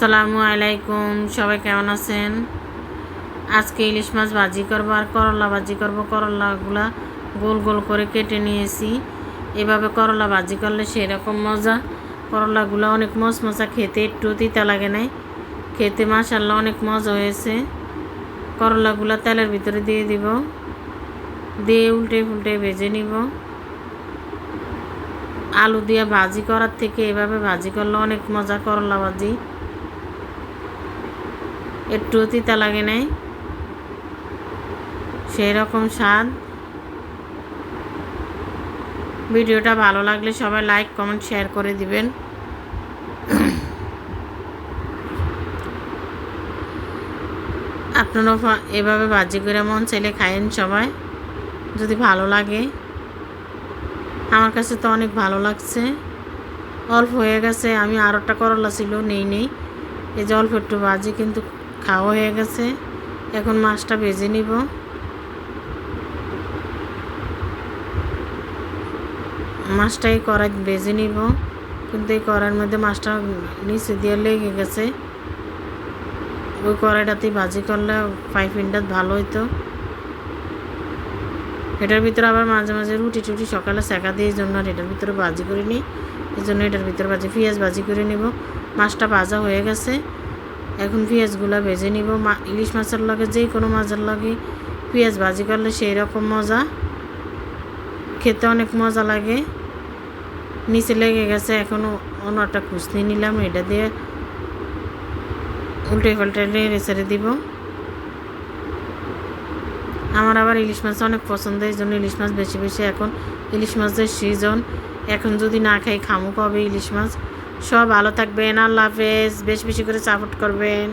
আসসালামু আলাইকুম। সবাই কেমন আছেন? আজকে ইলিশ মাছ ভাজি করব আর করলা ভাজি করব। করলাগুলা গোল গোল করে কেটে নিয়েছি। এভাবে করলা ভাজি করলে সেরকম মজা। করলাগুলো অনেক মশমশা খেতে একটু তিতা লাগে নাই। খেতে মাসাল্লাহ অনেক মজা হয়েছে। করলাগুলো তেলের ভিতরে দিয়ে দিব। দিয়ে উল্টে ফুলটে ভেজে নিব। আলু দিয়ে ভাজি করার থেকে এভাবে ভাজি করলে অনেক মজা করলা ভাজি। একটু তিতা লাগে নাই। সেই রকম স্বাদ। ভিডিওটা ভালো লাগলে সবাই লাইক কমেন্ট শেয়ার করে দিবেন। আপনারাও ফা- এভাবে ভাজি করে মন চাইলে খায়েন সবাই। যদি ভালো লাগে। আমার কাছে তো অনেক ভালো লাগছে। অল্প হয়ে গেছে, আমি আরোটা করলা ছিল, নেই নেই। এই যে অল্প একটু ভাজি, কিন্তু খাওয়া হয়ে গেছে। এখন মাছটা ভেজে নিব। মাছটা এই কড়াই ভেজে নিব। কিন্তু এই কড়াইয়ের মধ্যে মাছটা নিচে দিয়ে লেগে গেছে। ওই কড়াইটাতেই ভাজি করলে পাইপিনটা ভালো হইতো। এটার ভিতরে আবার মাঝে মাঝে রুটি টুটি সকালে সেকা দিয়ে এই জন্য আর এটার ভিতরে ভাজি করে নিই এই জন্য এটার ভিতরে ভাজি, পেঁয়াজ ভাজি করে নিব। মাছটা ভাজা হয়ে গেছে। এখন পেঁয়াজগুলো ভেজে নিব। মা ইলিশ মাছের লগে যে কোনো মাছের লগে পেঁয়াজ ভাজি করলে সেই রকম মজা। খেতে অনেক মজা লাগে। নিচে লেগে গেছে, এখন অন্য একটা নিলাম, এটা দিয়ে উল্টে পাল্টে নেড়ে ছেড়ে দিব। আমার আবার ইলিশ মাছ অনেক পছন্দ, এই জন্য ইলিশ মাছ বেশি বেশি এখন। ইলিশ মাছের সিজন এখন যদি না খাই খামু কবে ইলিশ মাছ? সব ভালো থাকবেন আল্লাহ হাফেজ। বেশ বেশি করে সাপোর্ট করবেন।